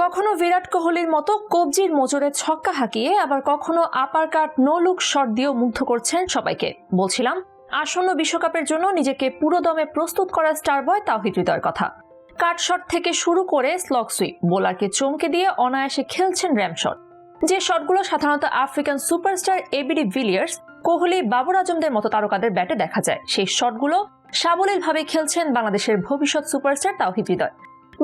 কখনো বিরাট কোহলির মতো কবজির মোচড়ে ছক্কা হাঁকিয়ে আবার কখনো upper cut no look shot দিয়েও মুগ্ধ করছেন সবাইকে। বলছিলাম, আসন্ন বিশ্বকাপের জন্য নিজেকে পুরোদমে প্রস্তুত করা স্টার বয় তাওহিদ হৃদয়ের কথা। কাট শট থেকে শুরু করে স্লক সুইপ বোলারকে চমকে দিয়ে অনায়াসে খেলছেন র্যাম শট যে শটগুলো সাধারণত African superstar ABD Villiers Kohli, Babar আজমদের মতো তারকাদের ব্যাটে দেখা যায়। সেই শটগুলো সাবলীলভাবে খেলছেন বাংলাদেশের ভবিষ্যৎ সুপারস্টার তাওহিদ হৃদয়।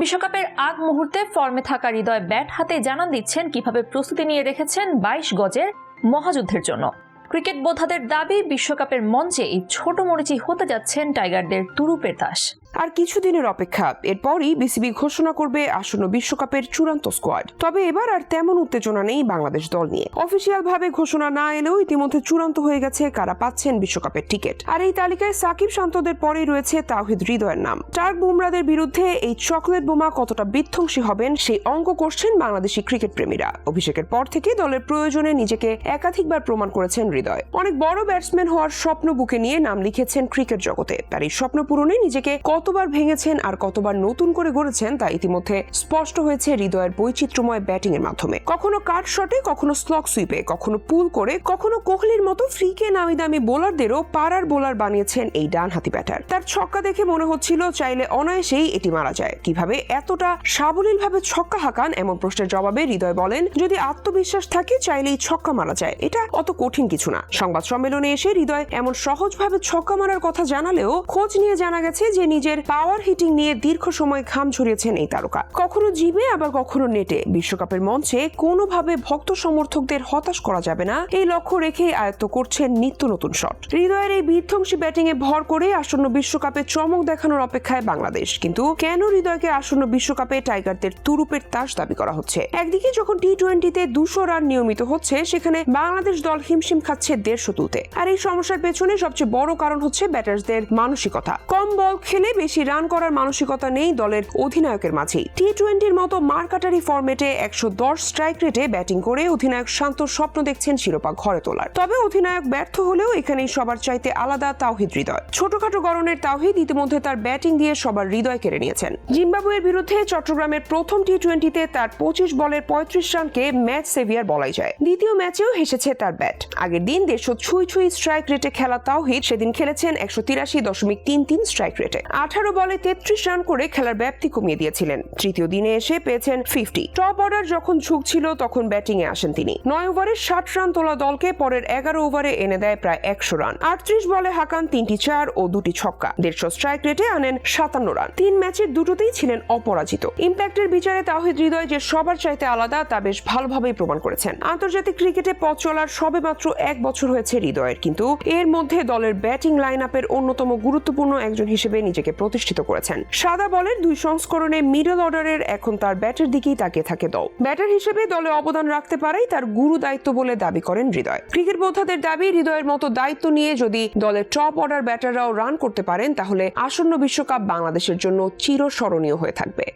বিশ্বকাপের আগ মুহূর্তে ফর্মে থাকা হৃদয় ব্যাট হাতে জানান দিচ্ছেন কীভাবে প্রস্তুতি নিয়ে রেখেছেন বাইশ গজের মহাযুদ্ধের জন্য। ক্রিকেট বোধাদের দাবি, বিশ্বকাপের মঞ্চে এই ছোট মরিচি হতে যাচ্ছেন টাইগারদের তুরুপের দাস। আর কিছুদিনের অপেক্ষা, এরপরই বিসিবি ঘোষণা করবে আসন্ন বিশ্বকাপের চূড়ান্ত স্কোয়াড তবে এবার আর তেমন উত্তেজনা নেই বাংলাদেশ দল নিয়ে। অফিসিয়াল ভাবে ঘোষণা না এলেও ইতিমধ্যে চূড়ান্ত হয়ে গেছে কারা পাচ্ছেন বিশ্বকাপের টিকিট আর এই তালিকায় সাকিব শান্তদের পরেই রয়েছে তাওহিদ হৃদয়ের নাম। টার্ক বুমরাদের বিরুদ্ধে এই চকলেট বোমা কতটা বিধ্বংসী হবেন সেই অঙ্ক করছেন বাংলাদেশি ক্রিকেট প্রেমীরা। অভিষেকের পর থেকে দলের প্রয়োজনে নিজেকে একাধিকবার প্রমাণ করেছেন হৃদয়। অনেক বড় ব্যাটসম্যান হওয়ার স্বপ্ন বুকে নিয়ে নাম লিখেছেন ক্রিকেট জগতে। তার এই স্বপ্ন পূরণে নিজেকে কতবার ভেঙেছেন আর কতবার নতুন করে গড়েছেন তা ইতিমধ্যে স্পষ্ট হয়েছে হৃদয়ের বৈচিত্র্যময় ব্যাটিং এর মাধ্যমে। কখনো কাট শটে কখনো স্লক সুইপে কখনো পুল করে, কখনো কোহলির মতো ফ্রিকে নামি দামি বোলারদেরও পাড়ার বোলার বানিয়েছেন এই ডান হাতি ব্যাটার তার ছক্কা দেখে মনে হচ্ছিল চাইলে অনায়াসেই এটি মারা যায়। কীভাবে এতটা সাবলীল ভাবে ছক্কা হাঁকান এমন প্রশ্নের জবাবে হৃদয় বলেন, যদি আত্মবিশ্বাস থাকে, চাইলেই ছক্কা মারা যায়। এটা অত কঠিন কিছু না সংবাদ সম্মেলনে এসে হৃদয় এমন সহজভাবে ছক্কা মারার কথা জানালেও খোঁজ নিয়ে জানা গেছে যে নিজের পাওয়ার হিটিং নিয়ে দীর্ঘ সময় ঘাম ঝরিয়েছেন এই তারকা। কখনো জিমে, আবার কখনো নেটে বিশ্বকাপের মঞ্চে কোনোভাবে ভক্ত সমর্থকদের হতাশ করা যাবে না। এই লক্ষ্য রেখে আয়ত্ত করছেন নিত্য নতুন শট। হৃদয়ের এই বিধ্বংসী ব্যাটিং এ ভর করে আসন্ন বিশ্বকাপে চমক দেখানোর অপেক্ষায় বাংলাদেশ। কিন্তু কেন হৃদয়কে আসন্ন বিশ্বকাপে টাইগারদের তুরুপের তাস দাবি করা হচ্ছে? একদিকে যখন টি টোয়েন্টিতে দুশো রান নিয়মিত হচ্ছে, সেখানে বাংলাদেশ দল হিমশিম খাচ্ছে দেড়শো তুলতে। আর এই সমস্যার পেছনে সবচেয়ে বড় কারণ হচ্ছে ব্যাটার্সদের মানসিকতা। কম বল খেলে বেশি রান করার মানসিকতা নেই দলের অধিনায়কের মাঝেই। টি টোয়েন্টির মতো মার্কাটারি ফরম্যাটে একশো দশ স্ট্রাইক রেটে ব্যাটিং করে অধিনায়ক শান্ত স্বপ্ন দেখছেন শিরোপা ঘরে তোলার। তবে অধিনায়ক ব্যর্থ হলেও এখানেই সবার চাইতে আলাদা তাওহিদ হৃদয়। ছোটখাটো গরনের তাওহিদ ইতিমধ্যে তার ব্যাটিং দিয়ে সবার হৃদয় কেড়ে নিয়েছেন। জিম্বাবুয়ের বিরুদ্ধে চট্টগ্রামের প্রথম টি টোয়েন্টিতে তার পঁচিশ বলের পঁয়ত্রিশ রানকে ম্যাচ সেভিয়ার বলাই যায়। দ্বিতীয় ম্যাচেও হেসেছে তার ব্যাট। আগের দিন দেড়শো ছুঁই ছুঁই স্ট্রাইক রেটে খেলা তাওহিদ। সেদিন খেলেছেন একশো তিরাশি দশমিক তিন তিন স্ট্রাইক রেটে আঠারো বলে তেত্রিশ রান করে খেলার ব্যাপ্তি কমিয়ে দিয়েছিলেন। তৃতীয় দিনে এসে পেয়েছেন ফিফটি টপ অর্ডার যখন ঝুঁকছিল তখন ব্যাটিংয়ে আসেন তিনি। নয় ওভারে ষাট রান তোলা দলকে পরের এগারো ওভারে এনে দেয় প্রায় একশো রান। আটত্রিশ বলে হাঁকান তিনটি চার ও দুটি ছক্কা। দেড়শো স্ট্রাইক রেটে আনেন সাতান্ন রান। তিন ম্যাচের দুটোতেই ছিলেন অপরাজিত। ইম্প্যাক্টের বিচারে তাহিদ হৃদয় যে সবার চাইতে আলাদা, তা বেশ ভালোভাবেই প্রমাণ করেছেন। আন্তর্জাতিক ক্রিকেটে পথ চলার সবে মাত্র এক বছর হয়েছে হৃদয়ের, কিন্তু এর মধ্যে দলের ব্যাটিং লাইন আপের অন্যতম গুরুত্বপূর্ণ একজন হিসেবে নিজেকে প্রতিষ্ঠিত করেছেন। সাদা বলের দুই সংস্করণে মিডল অর্ডারের এখন তার ব্যাটের দিকেই তাকিয়ে থাকে দল। ব্যাটার হিসেবে দলে অবদান রাখতে পারেই তার গুরু দায়িত্ব বলে দাবি করেন হৃদয়। ক্রিকেট বোদ্ধাদের দাবি, হৃদয়ের মতো দায়িত্ব নিয়ে যদি দলের টপ অর্ডার ব্যাটাররাও রান করতে পারেন, তাহলে আসন্ন বিশ্বকাপ বাংলাদেশের জন্য চিরস্মরণীয় হয়ে থাকবে।